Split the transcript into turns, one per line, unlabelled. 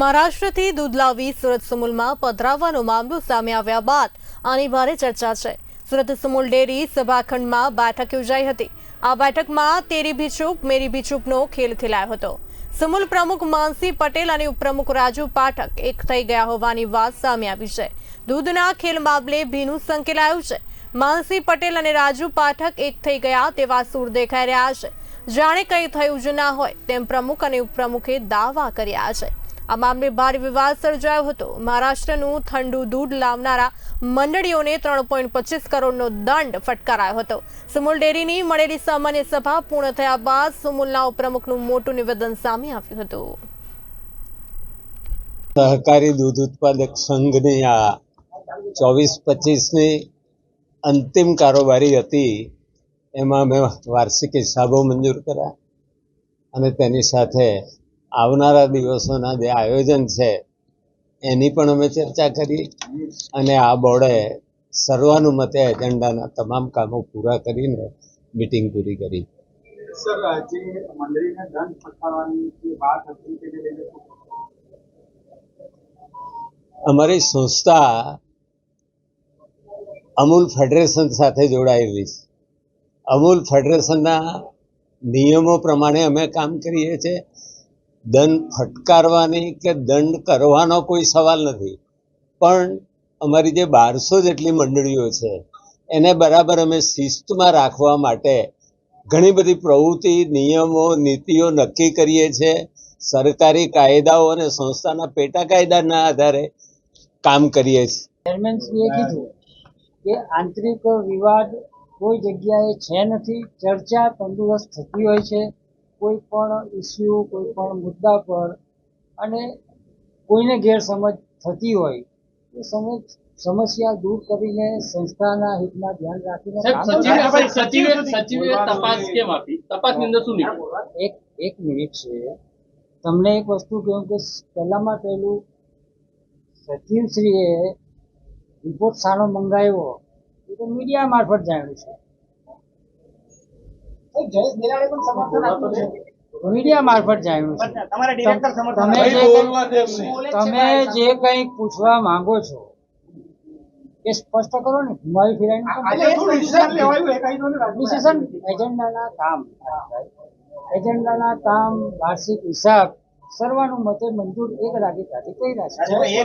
મહારાષ્ટ્રથી દૂધ લાવી સુરત સુમુલમાં પધરાવવાનો મામલો સામે આવ્યા બાદ આની ભારે ચર્ચા છે. સુરત સુમુલ ડેરી સભાખંડમાં બેઠક યોજાઈ હતી. આ બેઠકમાં તેરી ભીચુપ મેરી ભીચુપનો ખેલ ખેલાયો હતો. સુમુલ પ્રમુખ માનસી પટેલ અને ઉપપ્રમુખ રાજુ પાઠક એક થઈ ગયા હોવાની વાત સામે આવી છે. દૂધના ખેલ મામલે ભીનું સંકેલાયું છે. માનસી પટેલ અને રાજુ પાઠક એક થઈ ગયા તેવા સૂર દેખાઈ રહ્યા છે. જાણે કંઈ થયું જ ના હોય તેમ પ્રમુખ અને ઉપપ્રમુખે દાવા કર્યા છે. આ મામલે ભારે વિવાદ સર્જાયો હતો. મહારાષ્ટ્રનું ઠંડુ દૂધ લાવનારા મંડળીઓને ત્રણ પોઈન્ટ પચીસ કરોડનો દંડ ફટકારાયો હતો. સુમુલ ડેરીની મળેલી સામાન્ય સભા પૂર્ણ થયા બાદ સુમુલના ઉપપ્રમુખનું મોટું નિવેદન સામે આવ્યું હતું.
સહકારી દૂધ ઉત્પાદક સંઘની આ ચોવીસ પચીસની અંતિમ કારોબારી હતી. એમાં મેં વાર્ષિક હિસાબો મંજૂર કર્યા અને તેની સાથે આવનારા દિવસોના જે આયોજન છે એની પણ અમે ચર્ચા કરી અને આ બોર્ડે સર્વાનુમતે એજન્ડાના તમામ કામો પૂરા કરીને મિટિંગ પૂરી કરી? અમારી સંસ્થા અમૂલ ફેડરેશન સાથે જોડાયેલી છે. અમૂલ ફેડરેશનના નિયમો પ્રમાણે અમે કામ કરીએ છીએ. દંડ ફટકારવાની કે દંડ કરવાનો કોઈ સવાલ નથી. પણ અમારી જે બારસો જેટલી મંડળીઓ છે, એને બરાબર અમે શિસ્તમાં રાખવા માટે ઘણી બધી પ્રવૃત્તિ, નિયમો, નીતિઓ નક્કી કરીએ છીએ સરકારી કાયદાઓ અને સંસ્થાના પેટા કાયદાના આધારે કામ કરીએ છીએ
કીધું કે આંતરિક વિવાદ કોઈ જગ્યાએ છે નથી. ચર્ચા તંદુરસ્ત થતી હોય છે. કોઈ પણ ઇસ્યુ કોઈ પણ મુદ્દા પર અને કોઈને ગેરસમજ થતી હોય એ સમજ સમસ્યા દૂર કરીને સંસ્થાના હિતમાં ધ્યાન રાખીને
સચિવે સચિવે સચિવે તપાસ કેમ આપી? તપાસની અંદર શું
એક એક મિનિટ છે. તમને એક વસ્તુ કહ્યું કે પહેલામાં પહેલું સચિવશ્રીએ રિપોર્ટ સારો મંગાવ્યો એ તો મીડિયા મારફત જાણ્યું છે. મીડિયા મારફત જાણ્યું છે. તમે જે કંઈક- તમે જે કંઈક પૂછવા માંગો છો એ સ્પષ્ટ કરો ને. ઘુમાવી એજન્ડાના કામ એજન્ડાના કામ વાર્ષિક હિસાબ સર્વાનુમતે મંજૂર એક રાગી કરી રહ્યા છે